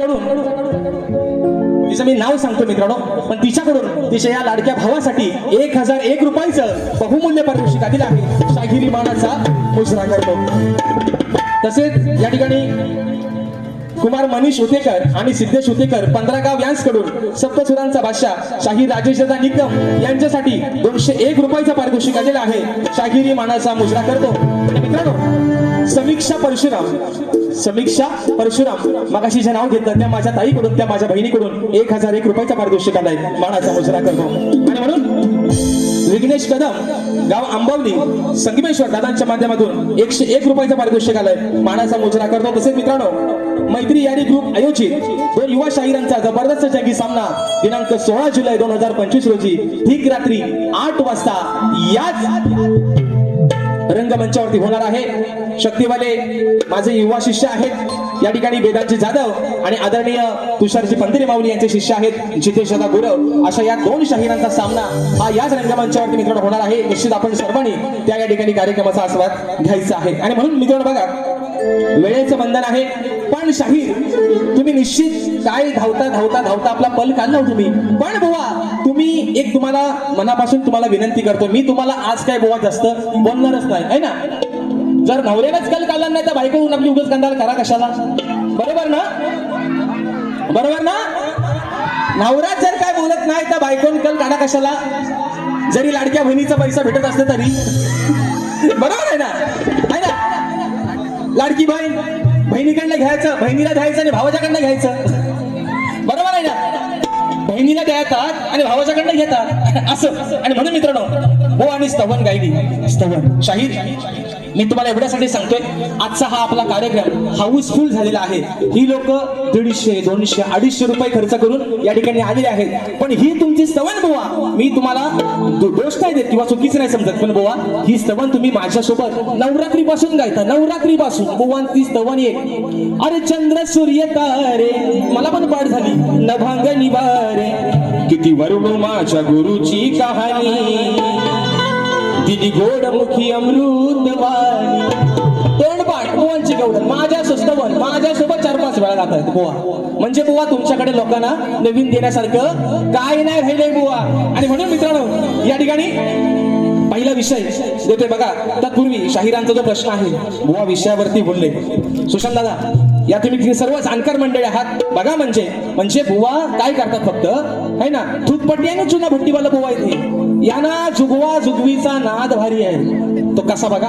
तिच्याकडून. तिचं मी नाव सांगतो मित्रांनो पण तिच्याकडून तिच्या या लाडक्या भावासाठी एक हजार एक रुपयाचं बहुमूल्य पारितोषिक दिलं आहे. शाहिरी मानाचा मुजरा करतो. तसेच या ठिकाणी कुमार मनीष उतेकर आणि सिद्धेश उतेकर पंधरा गाव यांसकडून सप्तसुरांचा बादशाह शाहीर राजेशदा निकम यांच्यासाठी दोनशे एक रुपयाचा पारितोषिक आलेला आहे. शाहिरी मानाचा मुजरा करतो. मित्रांनो समीक्षा परशुराम. समीक्षा परशुराम. मगाशीचे नाव घेतलं त्या माझ्या ताईकडून त्या माझ्या बहिणीकडून एक हजार एक रुपयाचा पारितोषिक आलाय मानाचा मुजरा करतो. आणि म्हणून विघ्नेश कदम गाव आंबवली संगमेश्वर दादांच्या माध्यमातून एकशे एक रुपयाचा पारितोषिक आलाय मानाचा मुजरा करतो. तसेच मित्रांनो मैत्री यारी ग्रुप आयोजित दोन युवा शाहिरांचा जबरदस्त जंगी सामना दिनांक सोळा जुलै दोन हजार पंचवीस रोजी ठीक रात्री आठ वाजता याच रंगमंचावरती होणार आहे. शक्तीवाले माझे युवा शिष्य आहेत. या ठिकाणी वेदांची जाधव आणि आदरणीय तुषारजी पंदिरे माऊली यांचे शिष्य आहेत. जितेश दादा गुरव. अशा या दोन शाहिरांचा सामना हा याच रंगमंचावरती मित्रांनो होणार आहे. निश्चित आपण सर्वांनी त्या या ठिकाणी कार्यक्रमाचा आस्वाद घ्यायचा आहे. आणि म्हणून मित्रांनो बघा वेळेचं बंधन आहे. पण शाहीर तुम्ही निश्चित काय धावता धावता धावता आपला पल काढला हो तुम्ही. पण बुवा तुम्ही एक तुम्हाला मनापासून तुम्हाला विनंती करतो मी तुम्हाला आज काय बुवा जास्त बोलणारच नाही. है ना? जर नवऱ्यानेच कल काढला नाही तर बायकोहून आपली उगच कंदाल करा कशाला? बरोबर ना? बरोबर ना? नवराच जर काय बोलत नाही तर बायकोन कल काढा कशाला? जरी लाडक्या बहिणीचा पैसा भेटत असते तरी. बरोबर आहे ना? आहे ना? लाडकी बहीण बहिणीकडनं घ्यायचं बहिणीला द्यायचं आणि भावाच्याकडनं घ्यायचं. बरोबर आहे ना? बहिणीला द्यायतात आणि भावाच्याकडनं घेतात. असं. आणि म्हणून मित्रांनो हो आणि स्तवन गायली स्तवन शाहीर. मी तुम्हाला एवढ्यासाठी सांगतोय आजचा हा आपला कार्यक्रम हाऊसफुल झालेला आहे. ही लोक दीडशे दोनशे अडीचशे रुपये खर्च करून या ठिकाणी आलेले आहेत. पण ही तुमची स्तवन बोवा मी तुम्हाला दो- दोष काय देत किंवा चुकीच नाही समजत पण बोवा ही स्तवन तुम्ही माझ्यासोबत नवरात्री पासून गायता नवरात्री पासून बुवा ती स्तवन एक. अरे चंद्र सूर्य तारे मला पण पाठ झाली. नभांग निवारे किती वरुण माझ्या गुरुची कहाणी. दिदी गोडमुखी अमृतवाणी तोंडपाठ गोवांची गौडन माझ्या सुस्तवन माझ्यासोबत चार पाच वेळा जातात आहेत म्हणजे बुवा तुमच्याकडे लोकांना नवीन देण्यासारखं काय नाही राहिलंय बुवा. आणि म्हणून मित्रांनो या ठिकाणी पहिला विषय देतोय बघा. तत्पूर्वी शाहिरांचा जो प्रश्न आहे बुवा विषयावरती बोलले. सुशांत दादा या तुम्ही सर्व जाणकार मंडळी आहात. बघा म्हणजे म्हणजे बुवा काय करतात फक्त है ना? थूकपट्टी आणि चुना भट्टीवाला बुवा इथे. यांना जुगवा जुगवीचा नाद भारी आहे. तो कसा बघा?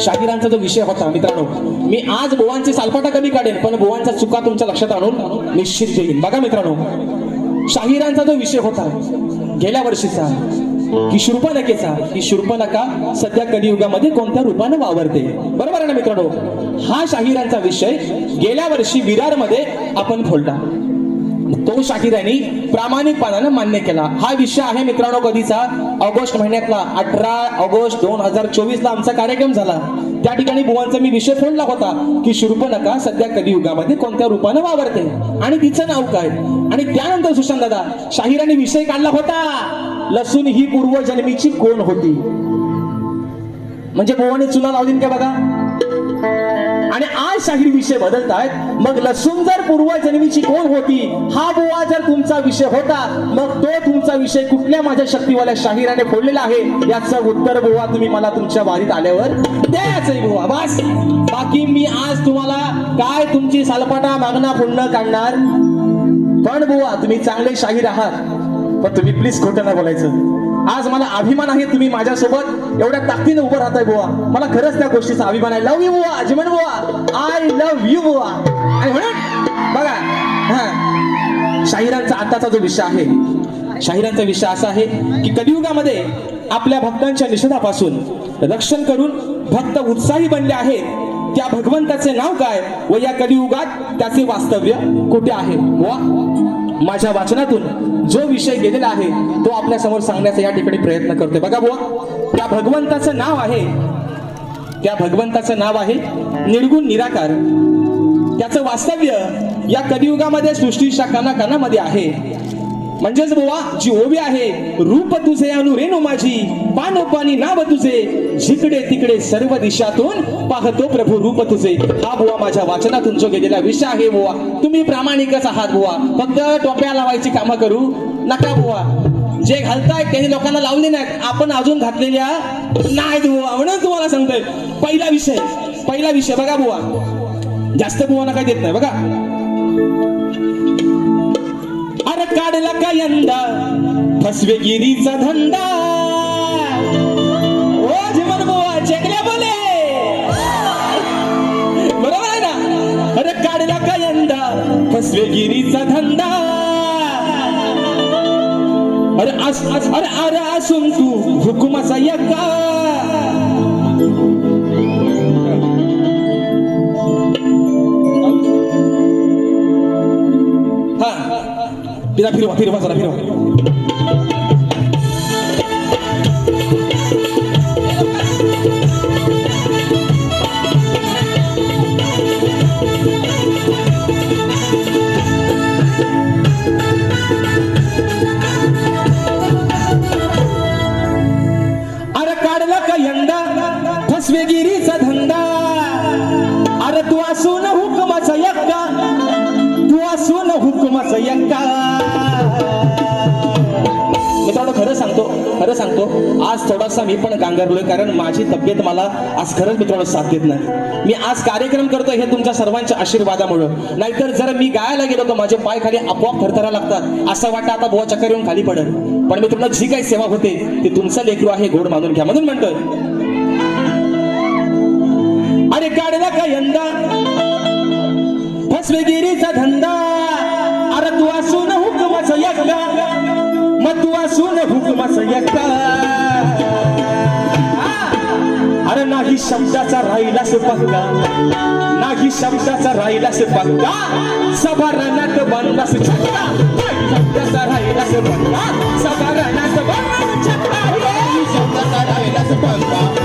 शाहिरांचा जो विषय होता मित्रांनो मी आज गोवांची सालपाटा कमी काढेन पण गोवांच्या चुका तुमच्या लक्षात आणून निश्चित देईन. बघा मित्रांनो शाहिरांचा जो विषय होता गेल्या वर्षीचा की शूर्पणकेचा की शूर्पणका सध्या कलियुगामध्ये कोणत्या रूपानं वावरते? बरोबर आहे ना मित्रांनो? हा शाहिरांचा विषय गेल्या वर्षी विरारमध्ये आपण खोलला तो शाहिरांनी प्रामाणिकपणानं मान्य केला. हा विषय आहे मित्रांनो कधीचा. ऑगस्ट महिन्यातला अठरा ऑगस्ट दोन हजार चोवीस ला आमचा कार्यक्रम झाला. त्या ठिकाणी बुवांचा मी विषय फोडला होता की शूर्पणखा सध्या कलियुगामध्ये कोणत्या रूपानं वावरते? आणि तिचं नाव काय? आणि त्यानंतर सुशांत दादा शाहिरांनी विषय काढला होता. लसूण ही पूर्वजन्मीची कोण होती? म्हणजे बुवाने चुना लावली का बघा? आणि आज शाहीर विषय बदलतायत. मग लसूण जर पूर्वजन्मीची कोण होती हा बुवा जर तुमचा विषय होता मग तो तुमचा विषय कुठल्या माझ्या शक्तीवाल्या शाहिराने फोडलेला आहे याचं उत्तर बुवा तुम्ही मला तुमच्या वारीत आल्यावर द्यायचंय बुवा. बस. बाकी मी आज तुम्हाला काय तुमची सालपाटा मागणा पूर्ण काढणार? पण बुवा तुम्ही चांगले शाहीर आहात. पण तुम्ही प्लीज खोटं ना बोलायचं. आज मला अभिमान आहे तुम्ही माझ्यासोबत. एवढ्या ताकदीने उभं राहताय बुवा. मला खरंच त्या गोष्टीचा अभिमान आहे. लव यू बुवा जीवन बुवा. आय लव्ह यू बुवा. आणि म्हणून बघा हा. शाहिरांचा आताचा जो विषय आहे शाहिरांचा विषय असा आहे की कलियुगामध्ये आपल्या भक्तांच्या निषेधापासून रक्षण करून भक्त उत्साही बनले आहेत. त्या भगवंताचे नाव काय व या कलियुगात त्याचे वास्तव्य कुठे आहे? वा माझ्या वाचनातून जो विषय गेलेला आहे तो आपल्यासमोर सांगण्याचा या ठिकाणी प्रयत्न करतोय. बघा बुवा त्या भगवंताचं नाव आहे. त्या भगवंताचं नाव आहे निर्गुण निराकार. त्याचं वास्तव्य या कलियुगामध्ये सृष्टीच्या कानाकानामध्ये आहे. म्हणजेच बुवा जी ओवी आहे रूप तुझे अनु रेणू माझी. पानो पाणी नाव तुझे. जिकडे तिकडे सर्व दिशातून पाहतो प्रभू रूप तुझे. हा बुवा माझ्या वाचनातून जो गेलेला विषय आहे बुवा तुम्ही प्रामाणिकच आहात बुवा. फक्त टोप्या लावायची कामं करू नका बुवा. जे घालतायत त्यांनी लोकांना लावले नाहीत. आपण अजून घातलेल्या नाहीत बुवा म्हणून तुम्हाला सांगतोय. पहिला विषय पहिला विषय बघा बुवा. जास्त बुवाना काय देत नाही बघा. काढला का यंदा? फसवेगिरीचा धंदा. ओ जीवन बुवा चेकल्या बोले. बरोबर आहे ना? अरे काढला का यंदा? फसवेगिरीचा धंदा. अरे अस अस- अरे अरे असून तू हुकुमाचा यक्का तिला फिरवा फिरवा जरा फिरवा अरे का फसवेगिरीचा धंदा. अरे तू असून हुकमाचा यक्का तू असून हुकमाचा यक्का. मित्रांनो खरं सांगतो खरं सांगतो आज थोडासा मी पण गांगरलोय कारण माझी तब्येत मला आज खरंच मित्रांनो साथ देत नाही. मी आज कार्यक्रम करतो हे तुमच्या सर्वांच्या आशीर्वादामुळं. नाहीतर जर मी गायला गेलो तर माझे पाय खाली आपोआप थरथरा लागतात असं वाटतं आता बोवा चक्कर येऊन खाली पडेल. पण मी तुम्हाला जी काही सेवा होते ती तुमचं लेकरू आहे गोड मानून घ्या म्हणून म्हणतोय. अरे काढला का यंदा? हुकमाचा अरे नाही शब्दाचा राहिलास पक्का नाही शब्दाचा राहिलास पक्का सभा रणात बनलास छक्का शब्दाचा राहिलास पक्का सभा रणात बनलास छक्का शब्दाचा राहिलाच पक्का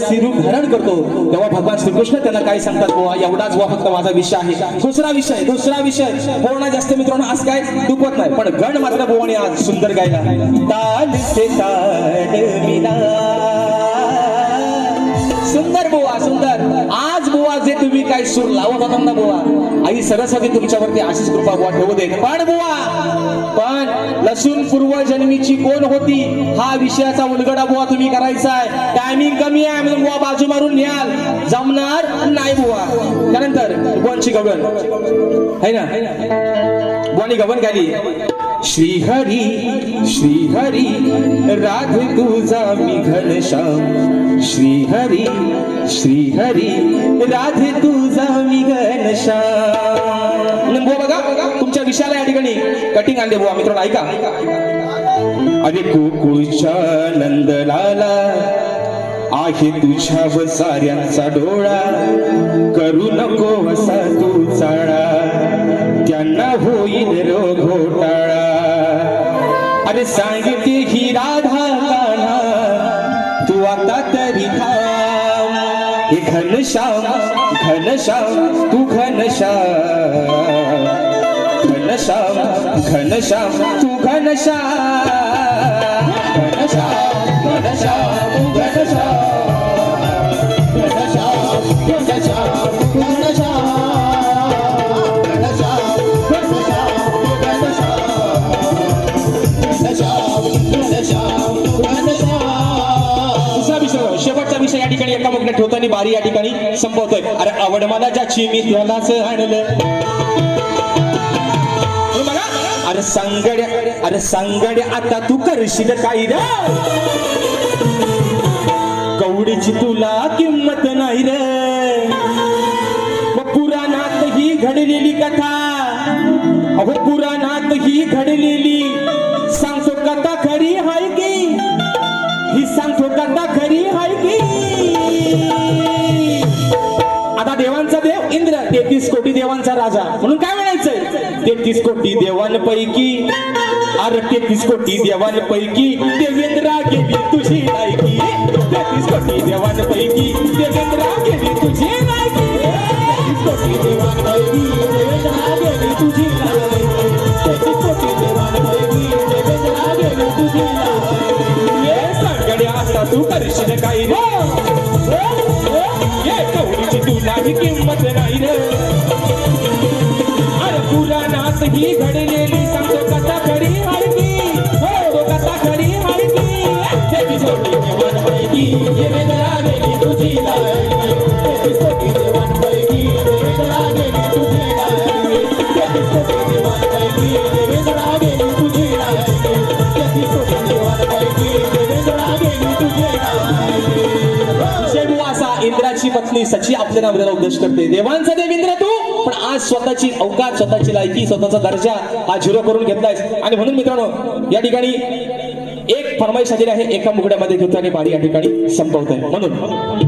नारद धारण करतो तेव्हा भगवान श्रीकृष्ण त्यांना काय सांगतात बुवा एवढाच बुवा फक्त माझा विषय आहे. दुसरा विषय दुसरा विषय. पूर्ण जास्त मित्रांनो आज काय? दुखत नाही. पण गण मात्र बुवाने आज सुंदर गायला. ताल से ताल सुंदर बुवा सुंदर. काय सूर लावत होता ना बुवा. आई सरस्वती तुमच्यावरती आशीष कृपा बुवा ठेवू दे. पण बुवा पण लसूण पूर्व जन्मीची कोण होती? हा विषयाचा उलगडा बुवा तुम्ही करायचा आहे टायमिंग कमी आहे म्हणून बुवा बाजू मारून न्याल. जमणार नाही बुवा. त्यानंतर बुवांची गगन. है ना? बुवानी गगन गाली श्रीहरी श्रीहरी राधे तुझा मी घनश्याम. श्रीहरी श्रीहरी राधे तुझा मी घनश्याम. म्हणून बघा तुमच्या विषयाला या ठिकाणी कटिंग आणले बुवा मित्रांनो ऐका. अरे कुकुळच्या नंदलाला आहे तुझ्या साऱ्यांचा डोळा. करू नको वसा तू चाळा. त्यांना होईल रो घोटाळा. अरे सांगते ही राधा कान्हा तू आता तरी थांब. हे घनश्याम घनश्याम तू घनश्याम घनश्याम घनश्याम तू घनश्याम घनश्याम घनश्याम तू घनश्याम घनश्याम ठिकाणी एका मुखने ठेवतानी बारी या ठिकाणी संपवतोय. अरे आवड मला ज्याची मी त्यालाच आणलं अरे संगड अरे संगड आता तू करशील काही रे. गौड कवडीची तुला किंमत नाही रे. पुराणात ही घडलेली कथा. अहो देवांचा राजा. म्हणून काय म्हणायचंय? तेहतीस कोटी देवांपैकी अरे तेहतीस कोटी देवांपैकी देवेंद्रा गेली तुझी लायकी. तेहतीस कोटी देवांपैकी देवेंद्रा गेली तुझी लायकी. तेहतीस कोटी देवांपैकी देवेंद्रा तुझी लायकी. तेहतीस कोटी देवांपैकी देवेंद्रा तुझी लायकी. ये आता तू करशील काही रे. ये कवडीची किंमत नाही रे. पत्नी सची आपल्या नवऱ्याला उद्देश करते. देवांचा देवेंद्र तू पण आज स्वतःची अवकाश स्वतःची लायकी स्वतःचा दर्जा हा झिरो करून घेतलायस. आणि म्हणून मित्रांनो या ठिकाणी एक फरमाईश आलेली आहे एका मुगड्यामध्ये घेतो आणि पाणी या ठिकाणी संपवतोय. म्हणून.